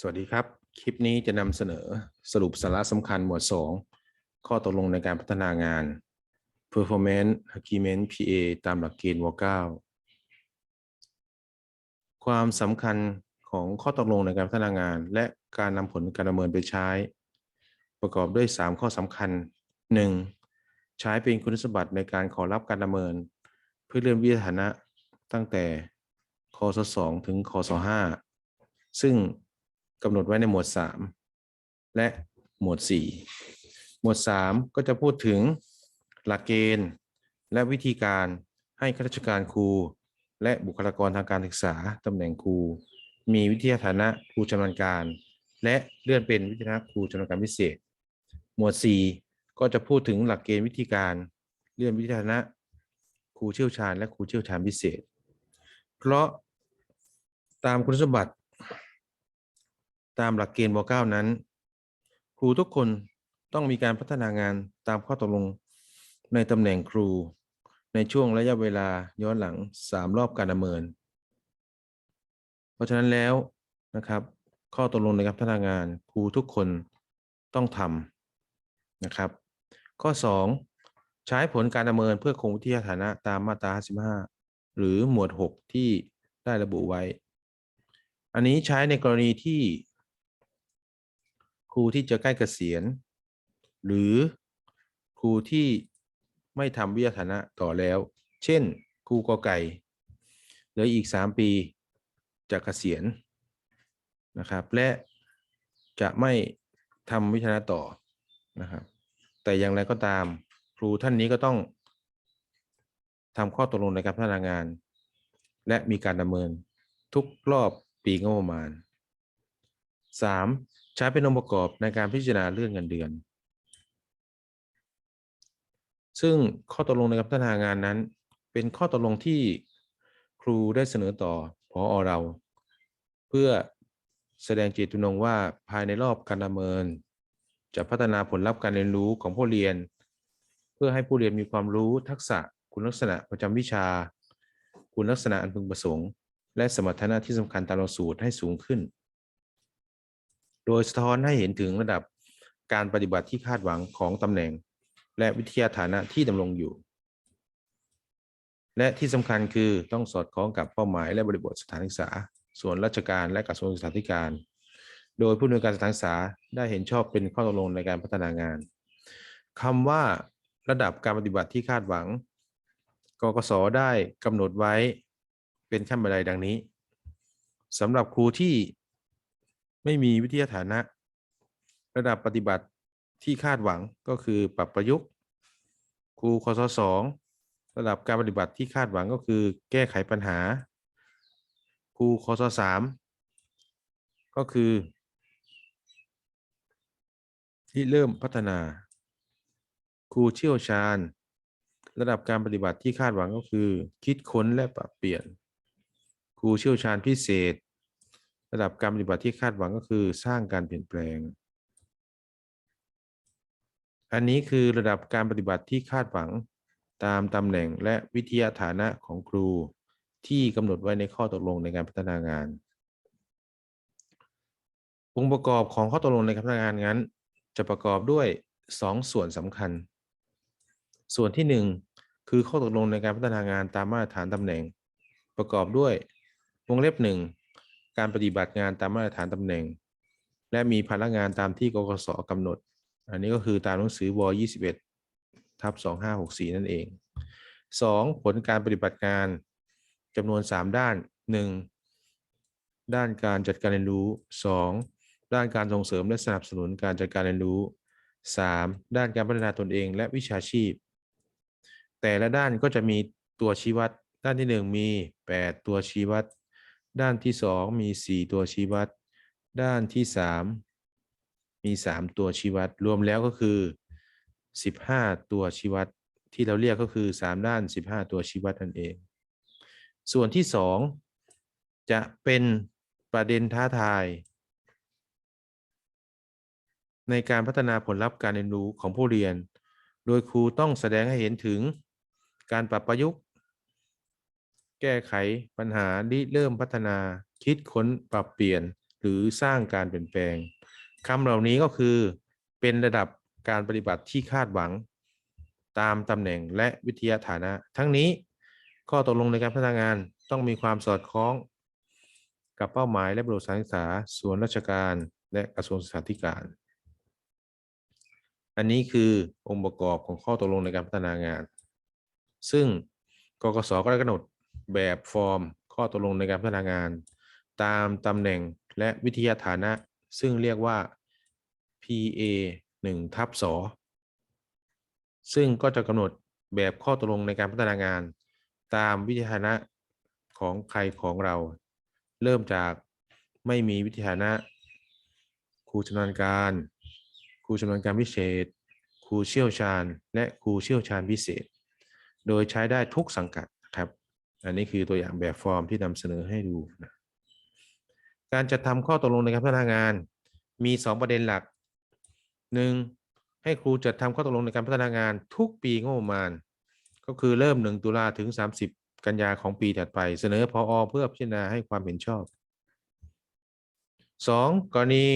สวัสดีครับ คลิปนี้จะนำเสนอสรุปสาระสำคัญหมวด 2 ข้อตกลงในการพัฒนางาน Performance Agreement PA ตามหลักเกณฑ์ว9ความสำคัญของข้อตกลงในการพัฒนางาน และการนำผลการดำเนินไปใช้ ประกอบด้วย 3 ข้อสำคัญ 1. ใช้เป็นคุณสมบัติในการขอรับการดำเนิน เพื่อเลื่อนวิฐานะตั้งแต่คศ2ถึงคศ5ซึ่ง กำหนดไว้ในหมวด 3 และหมวด 4 หมวด 3 ก็จะพูดถึงหลักเกณฑ์ และวิธีการให้ข้าราชการครู และบุคลากรทางการศึกษาตำแหน่งครู มีวิทยาฐานะครูชำนาญการ และเลื่อนเป็นวิทยาฐานะครูชำนาญการพิเศษ หมวด 4 ก็จะพูดถึงหลักเกณฑ์วิธีการเลื่อนวิทยาฐานะครูเชี่ยวชาญ และครูเชี่ยวชาญพิเศษ เพราะตามคุณสมบัติ ตามหลักเกณฑ์ว9นั้น ครูทุกคนต้องมีการพัฒนางานตามข้อตกลงในตำแหน่งครู ในช่วงระยะเวลาย้อนหลัง 3 รอบการดำเนิน เพราะฉะนั้นแล้วนะครับ ข้อตกลงในการพัฒนางานครูทุกคนต้องทำนะครับ ข้อ 2 ใช้ผลการดำเนินเพื่อคงวิทยาฐานะตามมาตรา 55 หรือหมวด 6 ที่ได้ระบุไว้ อันนี้ใช้ในกรณีที่ รูที่จะใกล้เกษียณ หรือครูที่ไม่ทำวิทยาฐานะต่อแล้ว เช่น ครูกอไก่เหลืออีก 3 ปีจะเกษียณนะครับ และจะไม่ทำวิทยาต่อนะครับ แต่อย่างไรก็ตามครูท่านนี้ก็ต้องทำข้อตกลงในการพัฒนางาน และมีการดำเนินทุกรอบปีงบประมาณ 3. ใช้เป็นองค์ประกอบในการพิจารณาเรื่องเงินเดือน ซึ่งข้อตกลงในการพัฒนางานนั้น เป็นข้อตกลงที่ครูได้เสนอต่อพออเรา เพื่อแสดงเจตจำนงว่าภายในรอบการดำเนิน จะพัฒนาผลลัพธ์การเรียนรู้ของผู้เรียน เพื่อให้ผู้เรียนมีความรู้ทักษะคุณลักษณะประจำวิชา คุณลักษณะอันพึงประสงค์ และสมรรถนะที่สำคัญตามหลักสูตรให้สูงขึ้น โดยสะท้อนให้เห็นถึงระดับการปฏิบัติที่คาดหวังของตำแหน่ง และวิทยาฐานะที่ดำรงอยู่ และที่สำคัญคือต้องสอดคล้องกับเป้าหมายและบริบทสถานศึกษา ส่วนราชการและกระทรวงศึกษาธิการ โดยผู้อำนวยการสถานศึกษาได้เห็นชอบเป็นข้อตกลงในการพัฒนางานคำว่าระดับการปฏิบัติที่คาดหวังกกสได้กำหนดไว้เป็นขั้นบันไดดังนี้สำหรับครูที่ ไม่มีวิทยาฐานะ ระดับปฏิบัติที่คาดหวังก็คือปรับประยุกต์ครูคศสองระดับการปฏิบัติที่คาดหวังก็คือ แก้ไขปัญหา ครูคศสามก็คือ ที่เริ่มพัฒนา ครูเชี่ยวชาญ ระดับการปฏิบัติที่คาดหวังก็คือ คิดค้นและปรับเปลี่ยน ครูเชี่ยวชาญพิเศษ ระดับการปฏิบัติที่คาดหวังก็คือสร้างการเปลี่ยนแปลง อันนี้คือระดับการปฏิบัติที่คาดหวังตามตำแหน่งและวิทยาฐานะของครูที่กำหนดไว้ในข้อตกลงในการพัฒนางาน องค์ประกอบของข้อตกลงในการพัฒนางานนั้น จะประกอบด้วย 2 ส่วนสำคัญ ส่วนที่ 1 คือข้อตกลงในการพัฒนางานตามมาตรฐานตำแหน่ง ประกอบด้วยวงเล็บหนึ่ง การปฏิบัติงานตามมาตรฐานตำแหน่ง และมีพนักงานตามที่กกสกำหนด อันนี้ก็คือตามหนังสือว21ทับ2564 นั่นเอง 2. ผลการปฏิบัติงานจำนวน 3 ด้าน 1. ด้านการจัดการเรียนรู้ 2. ด้านการส่งเสริมและสนับสนุนการจัดการเรียนรู้ 3. ด้านการพัฒนาตนเองและวิชาชีพ แต่ละด้านก็จะมีตัวชี้วัด ด้านที่ 1 มี 8 ตัวชี้วัด ด้านที่ 2 มี 4 ตัวชี้วัด ด้านที่ 3 มี 3 ตัวชี้วัด รวมแล้วก็คือ 15 ตัวชี้วัด ที่เราเรียกก็คือ 3 ด้าน 15 ตัวชี้วัดนั่นเอง ส่วนที่ 2 จะเป็นประเด็นท้าทาย ในการพัฒนาผลลัพธ์การเรียนรู้ของผู้เรียน โดยครูต้องแสดงให้เห็นถึงการปรับประยุกต์ แก้ไขปัญหาริเริ่มพัฒนา คิดค้นปรับเปลี่ยน หรือสร้างการเปลี่ยนแปลงคำเหล่านี้ก็คือเป็นระดับการปฏิบัติที่คาดหวัง ตามตำแหน่งและวิทยาฐานะ ทั้งนี้ข้อตกลงในการพัฒนางานต้องมีความสอดคล้อง กับเป้าหมายและบริบทการศึกษาส่วนราชการและกระทรวงศึกษาธิการ อันนี้คือองค์ประกอบของข้อตกลงในการพัฒนางาน ซึ่งกกสก็ได้กำหนด แบบฟอร์ม ข้อตกลงในการพัฒนางาน ตามตำแหน่งและวิทยาฐานะ ซึ่งเรียกว่า PA 1ทับสซึ่งก็จะกำหนดแบบข้อตกลงในการพัฒนางาน ตามวิทยาฐานะของใครของเรา เริ่มจากไม่มีวิทยาฐานะ ครูชำนาญการ ครูชำนาญการพิเศษ ครูเชี่ยวชาญ และครูเชี่ยวชาญพิเศษ โดยใช้ได้ทุกสังกัด อันนี้คือตัวอย่างแบบฟอร์มที่นำเสนอให้ดูนะการจัดทำข้อตกลงในการพัฒนางาน มี 2 ประเด็นหลัก 1. ให้ครูจัดทำข้อตกลงในการพัฒนางานทุกปีงบประมาณ ก็คือเริ่ม 1 ตุลาถึง 30 กันยาของปีถัดไป เสนอพออเพื่อพิจารณาให้ความเห็นชอบ 2. กรณี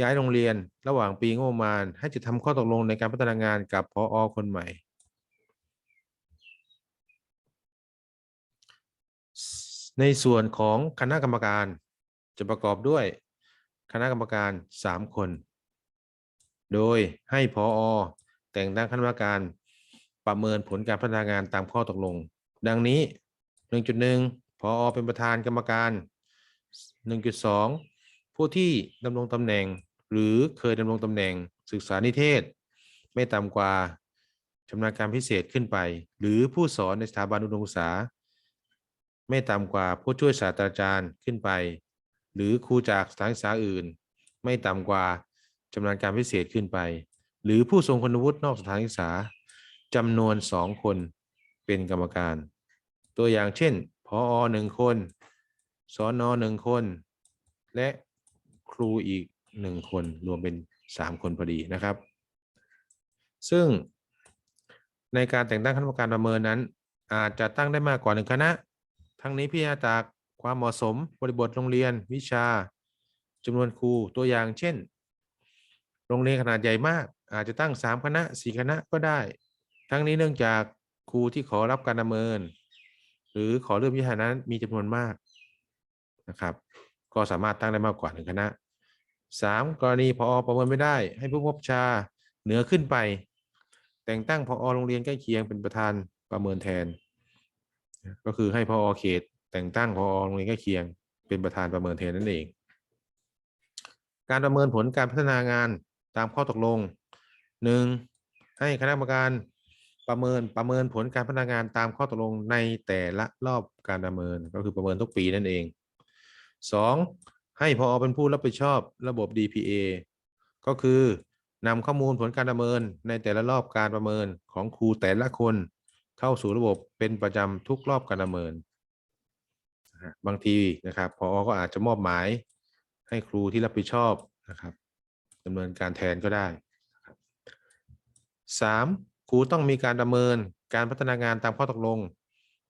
ย้ายโรงเรียนระหว่างปีงบประมาณ ให้จะทำข้อตกลงในการพัฒนางานกับพออคนใหม่ ในส่วนของคณะกรรมการจะประกอบด้วยคณะกรรมการ 3 คน โดยให้พออแต่งตั้งคณะกรรมการประเมินผลการพัฒนางานตามข้อตกลง ดังนี้ 1.1พออเป็นประธานกรรมการ 1.2 ผู้ที่ดำรงตำแหน่งหรือเคยดำรงตำแหน่งศึกษานิเทศ ไม่ต่ำกว่าชำนาญการพิเศษขึ้นไป หรือผู้สอนในสถาบันอุดมศึกษา ไม่ต่ำกว่าผู้ช่วยศาสตราจารย์ขึ้นไป หรือครูจากสถานศึกษาอื่น ไม่ต่ำกว่าชำนาญการพิเศษขึ้นไป หรือผู้ทรงคุณวุฒินอกสถานศึกษาจำนวนสองคนเป็นกรรมการ ตัวอย่างเช่นพอหนึ่งคนสอนอหนึ่งคน และครูอีกหนึ่งคนรวมเป็นสามคนพอดีนะครับ ซึ่งในการแต่งตั้งคณะกรรมการประเมินนั้น อาจจะตั้งได้มากกว่าหนึ่งคณะ ทั้งนี้พิจารณาจากความเหมาะสมบริบทโรงเรียนวิชาจำนวนครูตัวอย่างเช่น โรงเรียนขนาดใหญ่มาก อาจจะตั้ง 3 คณะ 4 คณะก็ได้ ทั้งนี้เนื่องจากครูที่ขอรับการดำเนิน หรือขอเลื่อนวิชานั้นมีจำนวนมากนะครับ ก็สามารถตั้งได้มากกว่าหนึ่งคณะ 3. กรณีพอประเมินไม่ได้ ให้ผู้บังคับชาเหนือขึ้นไป แต่งตั้งพอโรงเรียนใกล้เคียงเป็นประธานประเมินแทน ก็คือให้พอเขตแต่งตั้งพอโรงเรียนใกล้เคียง เป็นประธานประเมินแทนนั่นเอง การประเมินผลการพัฒนางานตามข้อตกลง 1. ให้คณะกรรมการประเมินประเมินผลการพัฒนางานตามข้อตกลงในแต่ละรอบการประเมินก็คือประเมินทุกปีนั่นเอง 2. ให้พอเป็นผู้รับผิดชอบระบบ DPA ก็คือนำข้อมูลผลการประเมินในแต่ละรอบการประเมินของครูแต่ละคน เข้าสู่ระบบเป็นประจำทุกรอบการประเมิน บางทีนะครับพอก็อาจจะมอบหมายให้ครูที่รับผิดชอบนะครับดำเนินการแทนก็ได้นะครับสามครูต้องมีการดำเนินการพัฒนางานตามข้อตกลง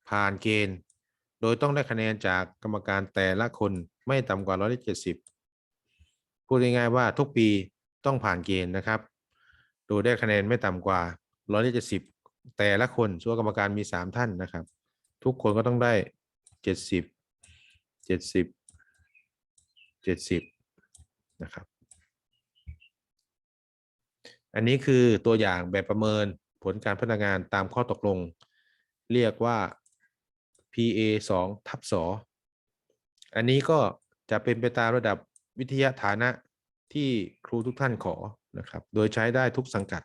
ผ่านเกณฑ์ โดยต้องได้คะแนนจากกรรมการแต่ละคนไม่ต่ำกว่าร้อยเจ็ดสิบพูดง่ายๆว่าทุกปีต้องผ่านเกณฑ์นะครับ โดยได้คะแนนไม่ต่ำกว่าร้อยเจ็ดสิบ แต่ละคนส่วนกรรมการมีสามท่านนะครับ ทุกคนก็ต้องได้เจ็ดสิบเจ็ดสิบเจ็ดสิบนะครับ อันนี้คือตัวอย่างแบบประเมินผลการพัฒนางานตามข้อตกลง เรียกว่า PA 2ทับ2อันนี้ก็จะเป็นไปตามระดับวิทยาฐานะที่ครูทุกท่านขอนะครับ โดยใช้ได้ทุกสังกัด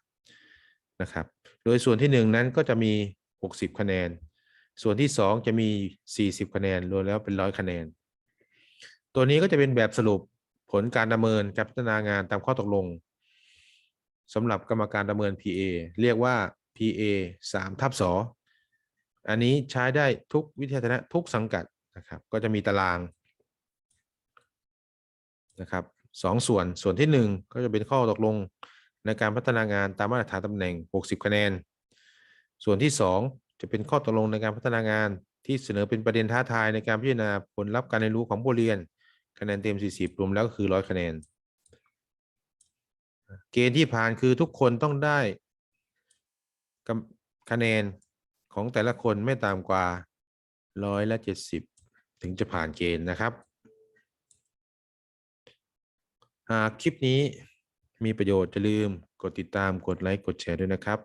นะครับ โดยส่วนที่ 1 นั้นก็จะมี 60 คะแนน ส่วนที่ 2 จะมี 40 คะแนน รวมแล้วเป็น100คะแนน ตัวนี้ก็จะเป็นแบบสรุปผลการดำเนินการพัฒนางานตามข้อตกลงสำหรับกรรมการดำเนิน PA เรียกว่า PA 3ทับ2อันนี้ใช้ได้ทุกวิทยาฐานะทุกสังกัดนะครับ ก็จะมีตารางนะครับสองส่วนส่วนที่ 1 ก็จะเป็นข้อตกลง ในการพัฒนางานตามมาตรฐานตำแหน่ง 60 คะแนน ส่วนที่ 2 จะเป็นข้อตกลงในการพัฒนางานที่เสนอเป็นประเด็นท้าทายในการพิจารณาผลลัพธ์การเรียนรู้ของผู้เรียน คะแนนเต็ม 40 รวมแล้วก็คือ 100 คะแนน เกณฑ์ที่ผ่านคือทุกคนต้องได้คะแนนของแต่ละคนไม่ต่ำกว่าร้อยละ70ถึงจะผ่านเกณฑ์นะครับ หากคลิปนี้ มีประโยชน์อย่าลืม กดติดตามกดไลค์กดแชร์ด้วยนะครับ